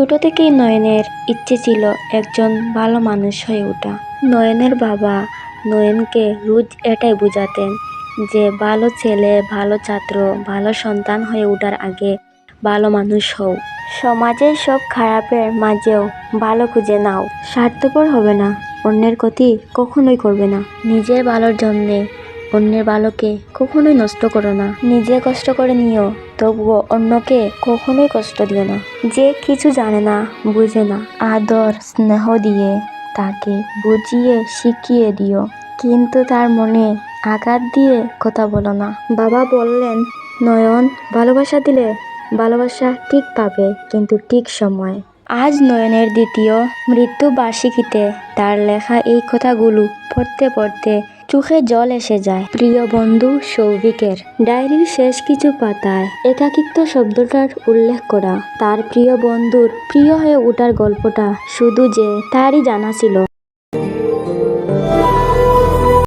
ছোট থেকেই নয়নের ইচ্ছে ছিল একজন ভালো মানুষ হয়ে ওঠা। নয়নের বাবা নয়নকে রোজ এটাই বোঝাতেন যে ভালো ছেলে, ভালো ছাত্র, ভালো সন্তান হয়ে ওঠার আগে ভালো মানুষ হও। সমাজের সব খারাপের মাঝেও ভালো খুঁজে নাও। স্বার্থপর হবে না, অন্যের ক্ষতি কখনোই করবে না। নিজের ভালোর জন্যে অন্যের ভালোকে কখনোই নষ্ট করো না। নিজে কষ্ট করে নিও, তবুও অন্যকে কখনোই কষ্ট দিও না। যে কিছু জানে না, বুঝে না। আদর, স্নেহ দিয়ে তাকে বুঝিয়ে, শিখিয়ে দিও। কিন্তু তার মনে আঘাত দিয়ে কথা বলো না। বাবা বললেন, নয়ন, ভালোবাসা দিলে ভালোবাসা ঠিক পাবে, কিন্তু ঠিক সময়। আজ নয়নের দ্বিতীয় মৃত্যু বার্ষিকীতে তার লেখা এই কথাগুলো পড়তে পড়তে চোখে জল এসে যায়। প্রিয় বন্ধু, সৌভিকের ডায়েরির শেষ কিছু পাতায় একাকিত্ব শব্দটার উল্লেখ করা। তার প্রিয় বন্ধুর প্রিয় হয়ে ওঠার গল্পটা শুধু যে তারই জানা ছিল।